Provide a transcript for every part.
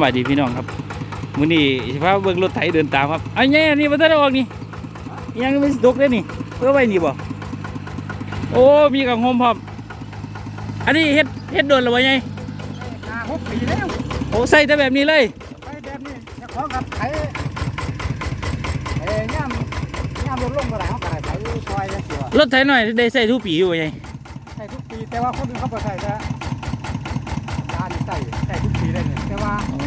ำบายดีพี่น้องครับมื้อนี้สิพาเบิ่งรถไถเดินตามครับอันนี้อันนี้บ่ทันได้ออกนี่ยังไม่ตกได้นี่เพื่อไว้นี่บ่โอ้มีกังหมพร้อมอันนี้เฮ็ดเฮ็ดโดนแล้วบ่ไงห้าหกปีแล้วโอ้ใส่แต่แบบนี้เลยไปแบบนี้จะขอกับไถเอ้ยย่ำย่ำลดลงก็ได้เขาก็ได้ไถซอยยังเสียวรถไถหน่อยได้ใส่ทุกปีอยู่บ่ไงใส่ทุกปีแต่ว่าคนอื่นเขาบ่ใส่แต่ยานี่ใส่ใส่ทุกปีได้เนี่ยแต่ ว่าอ๋อ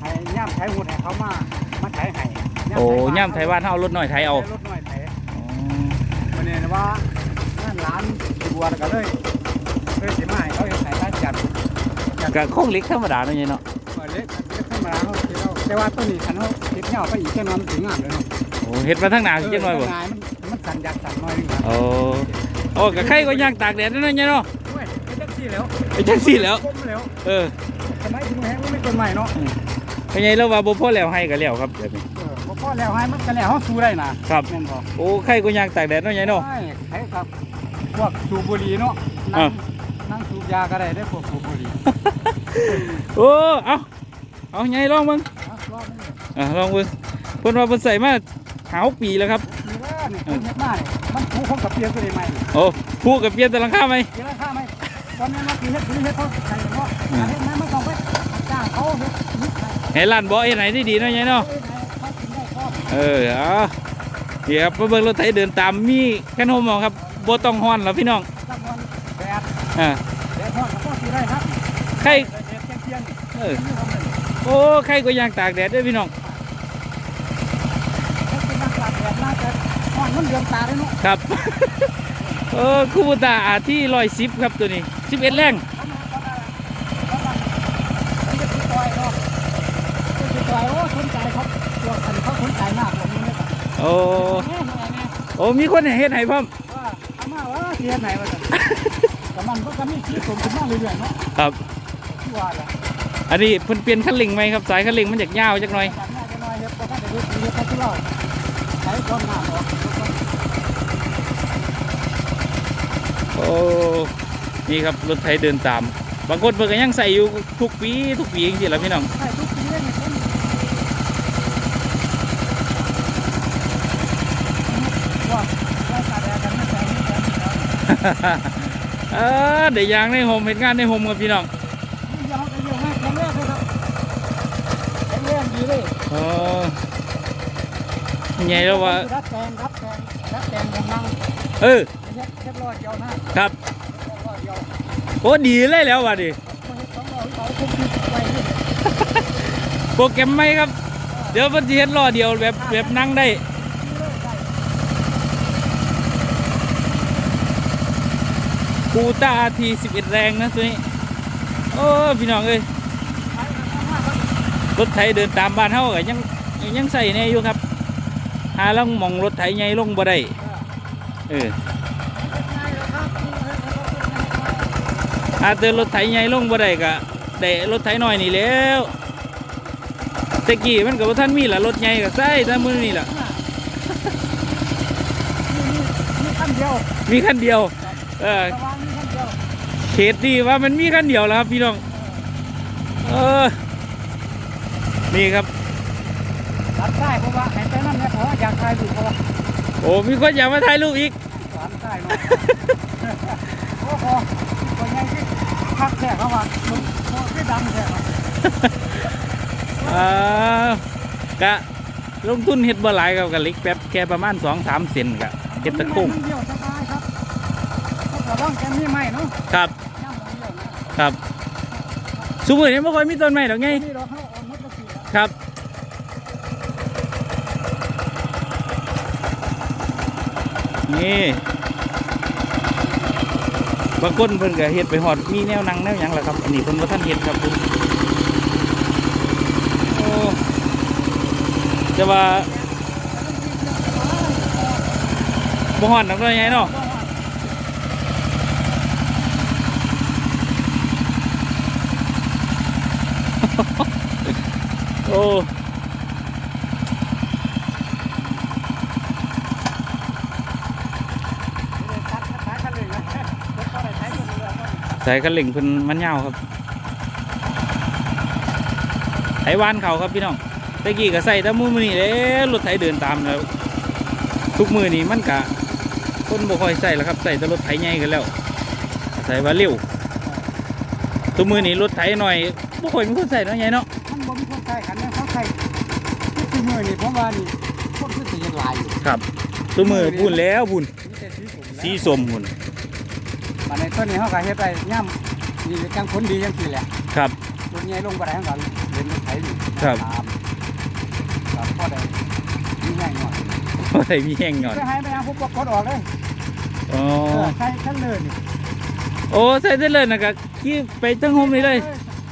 ไอ้ย่ำไถหุ่นให้เขามามาไถให้โอ้ย่ำไถว่านเฮาเอารถหน่อยไถเอารถหน่อยไถอ๋อวันนี้ว่านั่นร้านสิบัวแล้วก็เลยเลยสิมาให้เขาเฮ็ดให้ร้านจัดก็คงเล็กธรรมดาเนาะไงเนาะเปิดเล็กเล็กธรรมดาเขาสิเอาแต่ว่าตัวนี้คันเขาติดเหนี่ยวไปอีกแค่นั้นถึงงามเลยเนาะโอ้เฮ็ดมาทั้งหนาจังหน่อยบ่เมันมันสั่นยักสั่นหน่อยนึงครับโอ้โอ้ก็ใครก็ย่างตากแดดนั่นไงเนาะโอ้ยเป็นจังซี่แล้วไปจังซี่แล้วก้มแล้วเออ สมัยที่มึงแห้งมันไม่ต้นใหม่เนาะเป็นไงเราว่าบ่พอแล้วให้ก็แล้วครับแบบนี้เออบ่พอแล้วให้มันก็แล้วเฮาสู้ได้นะครับแม่นบ่โอ้ใครก็ย่างตากแดดเนาะไงเนาะใช่ไผครับพวกสูบบุหรี่เนาะนั่อะงนั่งสูบยาก็ได้ได้อพวกสูบบุหรี่โอ้เอาเอาไงลองมึงเอาลองนี่อะลองมึงเพิ่นว่าเพิ่นใส่มาหาหกปีแล้วครับนี่แหละนี่เพิ่นเฮ็ดมานี่มันผูกคงกับเปลี่ยนตัวนี้ใหม่นี่โอ้ผู้กับเปลี่ยนแต่หลังคาไหมเดี๋ยวราคาไหมตอนนี้มาปีเฮ็ดปีเฮ็ดเขาใส่เนาะอันนี้มันต้อง ไปจ้างเขาเฮ็ดนิดหน่อยให้ร้านบ่เฮ็ดไหนได้ดีเนาะไงเนาะเอ้ยไหนเขากินได้ก็เออเอาเดี๋ยวครับมาเบิ่งรถไถเดินตามมีแค่นมเอาครับบ่ต้องฮ้อนแล้วพี่น้องสักวันแดดอ่าแดดร้อนก็พอสิได้ครับใครแดดเที่ยงๆเออนี่ทำเลยโอ้ใครก็ย่างตากแดดเด้อพี่น้องเป็นนักปราบแดดน่าจะอ่อนมันเดือมตาเลยเนาะครับ เออคูบูตาอาที่110ครับตัวนี้11แรงเขามาเขามาเขามาเขาจะติดต่อยเนาะติดต่อยโอ้สนใจครับพวกคันเขาสนใจมากผมนี่เลย โอ้แม่แม่แม่โอ้มีคนให้เฮ็ดให้พร้อมว่าเอามาว่าเทียนไหนวะเนี่ยแต่มันก็จะมีชีวิตผมขึ้นมาเรื่อยๆเนาะครับที่ว่าแหละอันนี้เพิ่นเปลี่ยนคันเร่งไหมครับสายคันเร่งมันอยากยาวจักหน่อยจากหน้าจะน้อยเฮ็ดก็ได้เฮ็ดเฮ็ดเขาที่เราใช้ความหนาออกโอ้นี่ครับรถไถเดินตามบางคนเพิ่นก็ยังใส่อยู่ทุกปีทุกปีจริงๆแหละพี่น้องใช่ทุกปีเลยเนี่ยคนว่าว่าตาแดงกันไม่แซงไม่แซงอยู่แล้ว เออเดี๋ยวยางในโฮมเห็นงานในโฮมกับพี่น้องนี่ยาวกันเยอะมากแข็งแรงเลยครับแข็งแรงดีเลยเออไงแล้วว่ารับแซงรับแซงรับแซงกำลังเออเฮ็ดเฮ็ดรอดเดียวนะครับเฮ็ดรอดเดียวโอ้ดีเลยแล้วว่ะดิบ่เฮ็ดสองรอบเขาคุมที่ไว้นี่โปรแกรมไหมครับ เดี๋ยวเพิ่นสิเฮ็ดล้อเดียวแบบแบบนั่งได้เลยได้ กูต้าที11แรงนะตัวนี้ โอ้พี่น้องเอ้ยไปกันมากครับรถไถเดินตามบ้านเฮาก็ยังยังใส่แน่อยู่ครับ หาลังมองรถไถใหญ่ลงบ่ได้เออเออเฮ็ดง่ายแล้วครับเฮ็ดให้เขาเฮ็ดง่ายอาเตือนรถไถใหญ่ลงบ่ได้ก็ได้รถไถน้อยนี่แหล้วแต่กี้มันก็บ่ทันมีล่ะรถใหญ่ก็ใส่แต่มื้อนี้ล่ะนี่นี่ขั้นเดียวมีคันเดียว เออ ตดีว่ามันมีคันเดียวแล้วครับพี่น้อง เออ นี่ครับตัดได้เพราะว่าให้ไปนั่นเนี่ยเพราะว่าอยากถ่ายรูปเพราะว่าโอ้มีคนอยากมาถ่ายรูปอีกสารได้เนาะโอ้โหตัวใหญ่ที่พักแท้เขาว่ามันมันที่ดังแท้ครับอ่ากะลงทุนเฮ็ดบ่หลายครับกับเล็กแป๊บแค่ประมาณ2-3เซนกะเฮ็ดตะโค้งเดียวสบายครับเขาก็ต้องแกมีไม้เนาะครับย่ำเดียวนะ ครับซุมื้อนี้บ่ค่อยมีต้นไม้ดอกไงนี่เราเข้าเอาหมดละสี่ครับนี่บางคนเพิ่นก็เฮ็ดไปฮอดมีแนวนังแนวหยังล่ะครับอันนี้เพิ่นบ่ทันเฮ็ดครับเพิ่นโอ้จะว่าบ่ฮอดนักเลยไงเนาะ โอ้ตัดขายกันเลยนะรถก็ได้ใช้คนเดียวก็สาคร่งเพิ่นมันยาวครับวานเขาครับพี่น้องตะกี้ก็ใส่ต่มือมือนี่เด้รถไถเดินตามแล้ว ทุกมือนี่มันกะคนบ่ค่อยใส่แล้วครับใส่แต่รถไถใหญ่กันแล้วใส่ว่าเร็วทุกมือนี่รถไถหน่อยบ่ค่อยมีคนใส่เนาะใหญ่เนาะ มันบ่มีคนใช้กันเนี่ยเขาใช้ ทุกมือนี่ผมว่านี่คนคือสิเห็นหลายอยู่ครับทุกมือบุญแล้วบุญมีแต่สีผมสีสมบุญบัดในต้นนี้เขาก็เฮ็ดไปย่ำนี่จังผลดีจังซี่แหละครับ รถใหญ่ลงบ่ได้เขาก็เล่นรถไถอยู่ครับ ตามครับพอได้มีแรงหน่อยบ่ได้มีแห้งหย่อนไปให้ไปหาผู้ปกครองออกเลยอ๋อเออใช้ชั้นเลยนี่โอ้ใส่ได้เลยนะก็ขี่ไปตั้งโฮมนี่เลย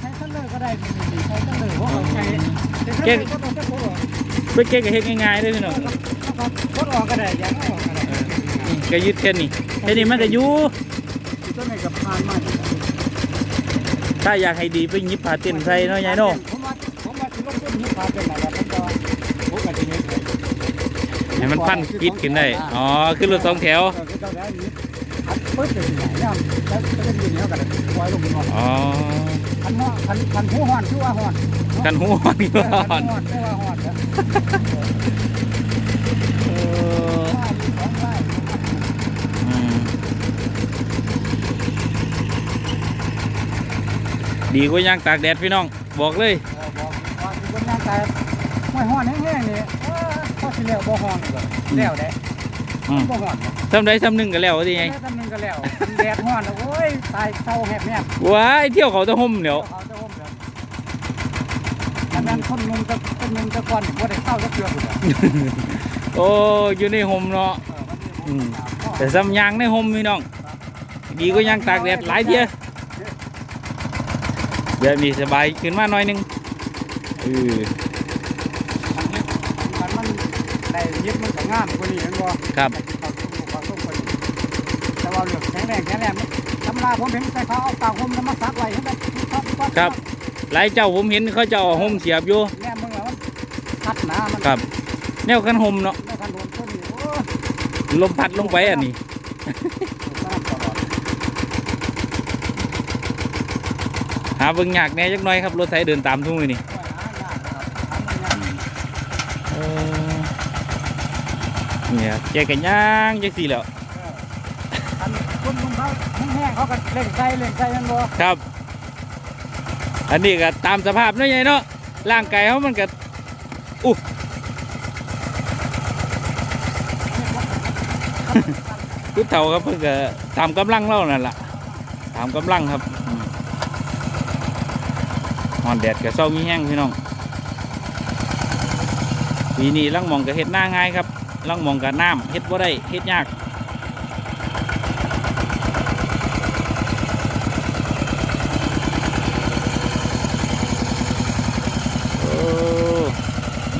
ใช้ชั้นเลยก็ได้นี่นี่ใช้ชั้นเลยเพราะเขาใช้เก่งก็ต้องกดออก ไปเก่งกับเฮ็ดง่ายๆเด้อพี่น้องกดออกก็ได้ยังออกก็ได้นี่ก็ยึดแค่นี้แค่นี้มันก็อยู่ต้นนี้กับพานมาถ้าอยากให้ดีไปยิบผ้าเต้นใส่เนาะยายเนาะผมว่าผมว่าสิลงต้นนี้พาเป็นอะไรผมก็ผมก็สิเฮ็ดให้มันพันปิดขึ้นได้ อ๋อ ขึ้นรถสองแถวออคือเจ้าแล้วนี่อัดปึ๊บเลยนี่ย่ำแล้วจะเป็นอยู่นี่ก็ได้ปล่อยลงนอนอ๋อคันเนาะคันคันหูฮ้อนคือว่าฮ้อน กันหัวนี่เออก่คัอนนฮ้อนคือว่าฮ้อนนะเออว่ามีของไร่อืมดีกว่าย่างตากแดดพี่น้อง บอกเลยเออบอกว่าสิเป็นย่างแต่ห้อยฮ้อนแห้งๆนี่เออพอสิแล้วบ่ฮ้อนก็แล้วได้อืมบ่ฮ้อนทำได้ทำหนึ่งกันแล้วว่าสิไงแม่ตำนึงก็แล้วแดดฮ้อนแล้วโอ้ยตายเศร้าแหบแหบว้ายเที่ยวเขาจะห่มเดี๋ยวเขาจะห่มเดี๋ยว อันนั้นคนนุ่มจะเป็นนุ่มจะก่อนบ่ได้เศร้าจะเกลือพุ่นอะโอ้อยู่ในห่มเนาะ เออมันมีอืมห่มแต่ซ้ำยางในห่มพี่น้อง ดีกว่าย่างตากแดดหลายเที่ยเดี๋ยวนี้สบายขึ้นมาหน่อยหนึงเออมันมันได้ยึดมันก็งามกว่านี้แม่นบ่ ครับเขาสู้เขาสู้กว่านี้แต่ว่าเรื่องแข็งแรงแข็งแรงตำราผมเห็นแต่เขาเอาตากห่มแล้วมาซักไว้ให้ได้ครับครับ หลายเจ้าผมเห็นเขาเจ้าเอาห่มเสียบอยู่แน่มึงแล้วมันพัดหนามันครับแนวกันห่มเนาะในคันโดนต้นนี่โอ้ยลมพัดลงไปอันนี้น้ำตลอดหาเบิ่งยากแหน่จักหน่อยครับรถไถเดินตามทุ่งเลยนี่โอ้ยหายากครับหามันยากเออเนี่ยแกกันย่างจังสี่แหล้วอันคนนุ่มเขาแห้งๆเขาก็เล่งใจเล่งใจมันบ่ครับ อันนี้ก็ตามสภาพเนาะใหญ่เนาะร่างกายเขามันก็อู้คือเท่าครับเพิ่นก็ตามกำลังเรานั่นล่ะตามกำลังครับอืมฮอนแดดก็เศร้ามีแห้งพี่น้องปีนี้ลังมองก็เฮ็ดหน้าง่ายครับลังมองก็น้ำเฮ็ดบ่ได้เฮ็ดยาก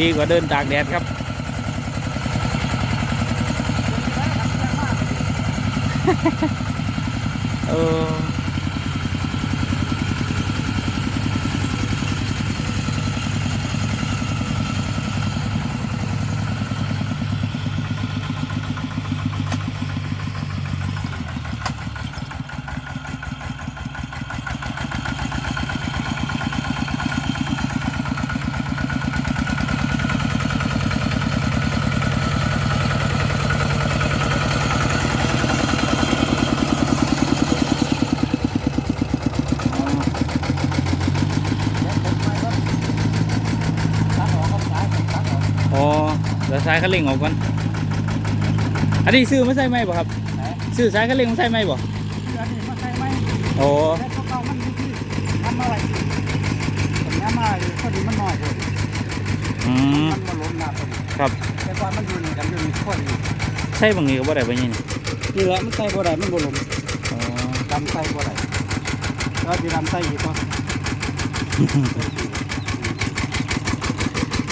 ดีกว่าเดินตากแดดครับ เอออ๋อเดี๋ยวสายคันเร่งออกก่อนอันนี้ซื้อมาใส่ไหมบ่ครับซื้อสายคันเร่งมาใส่ไหมบ่โอ้อืมครับแต่ว่ามันอยู่นี่กันอยู่นี่คนใช่บางทีก็บ่ได้ปะเนี่ยนี่แหละมันใส่บ่ได้มันบ่ลมอ๋อดำใส่บ่ได้แล้วสิดำใส่อีกบ่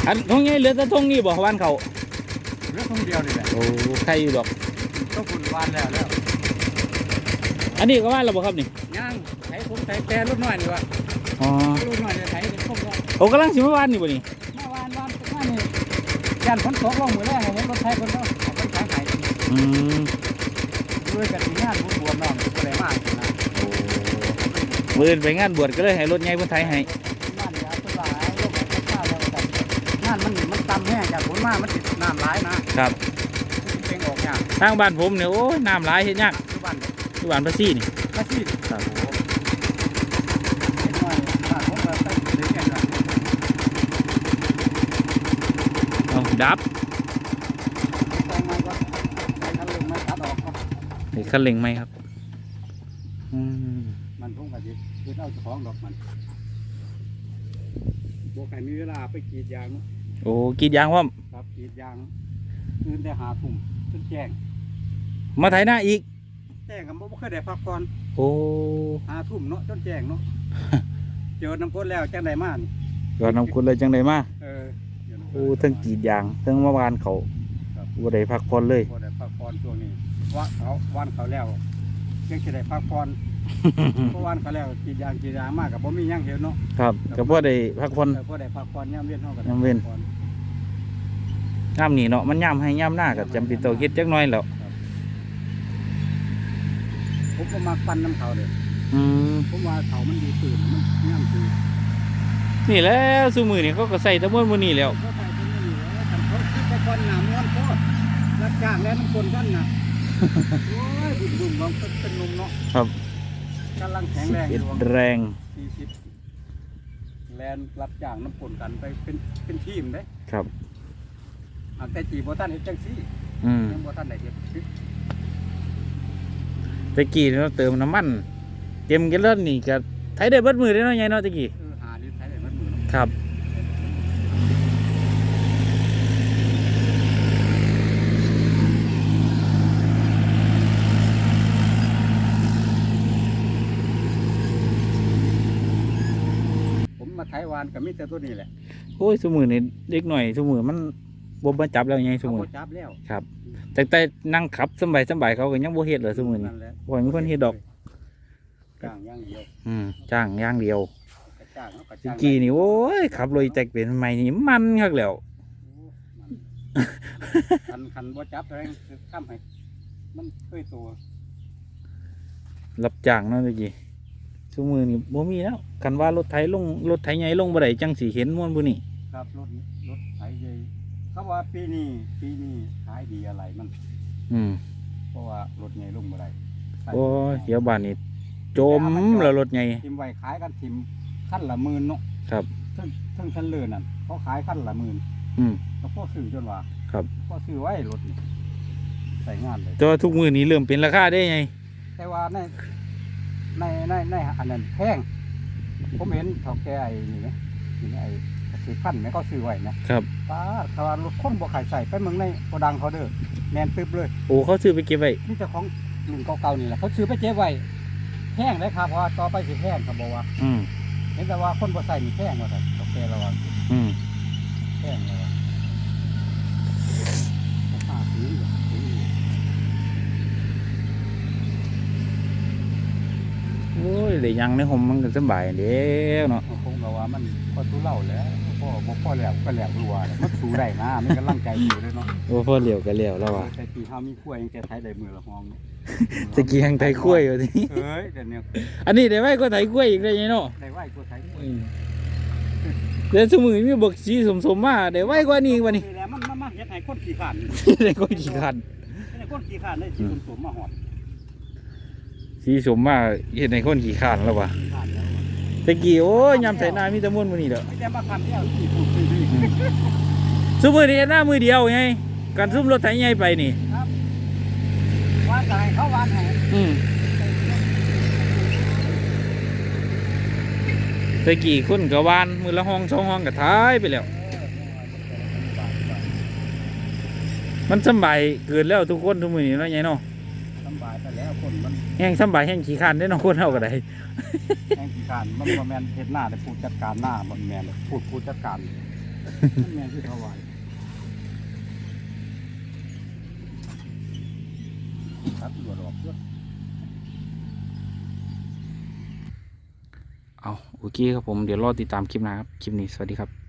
อันทงนี้เหลือแต่ทงนี้บ่วันเขา เหลือทงเดียวนี่แหละโอ้ใครอยู่ดอก ต้องคุณวานแล้วแล้วอันนี้ก็ว่านแล้วบ่ครับนี่ย่างไถผมไถแต่รถน้อยนี่วะอ๋อรถน้อยเนี่ยไถเป็นพวกว่าโอ้กำลังสิมาวานนี่บ่นี่เมื่อวานวานว่านี่ยันฝนตกลงมือแรกผมรถไถคนก็เอาไปขายขายอืมด้วยกันที่งานบุญบวชน้องก็เลยมากนะโอ้มืออนไปงานบวชก็เลยให้รถใหญ่เพิ่นไทยให้งานยาสบายลงไปมามันติดน้ำ ร้ายนะครับเก่งออกยากทางบ้านผมเนี่ยโอ้ยน้ำหลายเห็นยากคือบ้านเด็กที่บ้านพระซี่นี่มาสิครับโอ้โหเด็กน้อยบ้านผมก็ไปเลี้ยงกันเอาดับแตงมันก็ใส่คันเร่งมาตัดออกก็เด็กคันเร่งไหมครับอืมมันพุ่งกับจิคือเอาเจ้าของดอกมันโบกไก่มีเวลาไปกรีดยางเนอะโอ้กรีดยางพร้อมครับ กรีดยางคืนได้หาทุ่มจนแจ้งมาไถหน้าอีก แจ้งกับบ่เคยได้พักผ่อนโอ้หาทุ่มเนาะจนแจ้งเนาะเจอน้ำก้นแล้วจังไดมานี่ยอดน้ำคุณเลยจังไดมาเออเจน้ำโอ้ก้นทั้งกรีดยางทั้งมาวานเขาครับบ่ได้พักผ่อนเลย บ่ได้พักผ่อนช่วงนี้ว่าเขาวันเขาแล้วยังจะได้พักผ่อนเพราะวันเขาแล้วกรีดยางกรีดยางมากกับบ่มีหยังเห็นเนาะครับก็บ่ได้พักผ่อน แต่พอได้พักผ่อนย่ำเวียนเท่ากันยามเว้นย่ามนี่ เนาะมันย่ามให้ย่ามหน้าก็จำเป็นต้องเฮ็ดจักหน่อยแล้วผมก็มาปั้นน้ำเขาเลยอืมผมว่าเขามันดีตื่นมันย่ำตื่นนี่แหล้วซุมือนี่เขาก็ใส่แตะม้วนมื้อนี้แล้วเขาใส่ตรงนี้แล้วแต่เขาคิดแต่ก่อนหนามวนโคตรรับจ้างแล้วน้ำคนกันนะโอ้ยบุญบุญบางคนเป็นหนุ่มเนาะครับกำลังแข็งแรงอเอ็ดยู่ แรง สี่สิบแลนรับจ้างน้ำปนกันไปเป็นเป็นทีมเด้ครับ อันแต่จีบ่ท่านเห็นจังซี่อืมยังบ่ท่านได้เห็นตะกี้เราเติมน้ำมัน เต็มแกันเล่นนี่ก็ไถได้เบิดมือได้เนาะยายเนาะตะกี้เออหาลิตรใช้ได้มันมือเนาะครับผมมาไถวานกับมิแต่ตัวนี้แหละ โอ้ยซุมือนี่เด็กหน่อยซุมือมัน บ่มาจับแล้วยายซุเขามือบ่จับแล้วครับ แต่แต่นั่งขับสำบายสำบายเขาก็ยังบ่เฮ็ดเลยซุมือนี่นั่นแหละบ่ให้มีคนเฮ็ดดอกจ้างอย่างเดียวอืมจ้างอย่างเดียวกระจ้างเนาะกระตะจ้างกี้นี่โอ้ยขับรถแตกเป็นใหม่นี่มันคักแล้วโอ้มันคันคันบ่จับแรงทำให้มันเคยตัวรับจ้างเนาะตะกี้ซุมือนี่บ่มีแล้วกันว่ารถไถลงรถไถใหญ่ลงบ่ได้จังสิเห็นม่วนผู้นี่ครับรถรถไถใหญ่ เขาว่าปีนี้ปีนี้ขายดีอะไรมัน อืมเพราะว่ารถใหญ่ลงบ่ได้โอ้ยเดี๋ยวบ้านนี้จมแล้วรถใหญ่ทิมไว้ขายกันทิมขั้นละหมื่นเนาะครับซึ่งซึ่งคันเลื่อนนั่นเขาขายขั้นละหมื่นอืม แล้วพ่อซื้อจนว่าครับ พ่อซื้อไว้รถนี่ใส่งานเลย แต่ว่าทุกมือนี้เริ่มเป็นราคาได้ไง แต่ว่าในในในในอันนั้นแพงผมเห็นเท่าแก่ไอ้นี่ไหมนี่ไห มไอ้สิพันไหมเขาซื้อไว้นะครับป้าเขาว่ารถคนบ่ขายใส่ไปเมืองในโกดังเขาเด้อแมนตึบเลยโอ้เขาซื้อไปเก็บไว้นี่เจ้าของลุงเก่าๆนี่แหละเขาซื้อไปเจ๊ไว้แพงเลยครับเพราะว่าต่อไปสิแพงเขาบอกว่า อืมเห็นแต่ว่าคนบ่ใส่นี่แพงว่าแต่โอเคแล้วว่าอืมแพงแล้วว่าผมหาซื้ออยู่ซื้ออยู่โอ้ยได้ยังในห่มมันก็สบายเด้วเนาะผมคงกับว่ามันพอสู้เล่าแล้ว พ่อบ่พ่อแล้วก็แล้วรัวแล้วมันสู้ได้นะมันกำลังใจอยู่เลยเนาะโอ้พอเหลียวก็เหลียวแล้วว่ะแต่ปีเฮามีขั้วยังแกไทยได้มือละห้องเนาะตะกี้ยังไถกล้วยอยู่ทีนี้เอ้ยเดี๋ยวนี้อันนี้ได้ไว้ก็ไถกล้วยอีกได้ไงเนาะได้ไหวกว่าไทยอืมเดี๋ยวสมือมีบักสีสมๆมาได้ไว้กว่านี้อีกว่านี้นี่แหละมันมันมาเฮ็ดให้คนขี้ขานได้ก็ขี้คันให้คนขี้ขานได้สิสมสมมาหอดสีสมมาเห็นในคนขี้คันแล้วว่ะขี้ขานแล้ว ตะกี้โอ้ยยำใส่หน้ามีแตะมุ่นมื้อนี้เด้อไม่ได้มาทำที่เอาที่พูดคุยดีซุมือนี้เฮ็ดหน้ามือเดียวไงการซุ่มรถไถใหญ่ไปนี่ ครับวานให้เขาวานให้อืมตะกี้คนก็วานมือละห้องสองห้องก็ท้ายไปแล้ว มันสำบายเกินแล้วทุกคนทุกมือนี่เนาะไงเนาะสำบายไปแล้วคนมันแห้งสำบายแห้งขี้คันได้อเนาะคนเฮาก็ได้ แห่งขี้ขานมันบ่แม่นเฮ็ดหน้าแต่ผู้จัดการหน้าบ่แม่นพูดผู้จัดการมันแม่นที่เขาวานตัดหลวดออกเพื่อเอาโอเคครับผมเดี๋ยวรอติดตามคลิปหนะครับ คลิปนี้สวัสดีครับ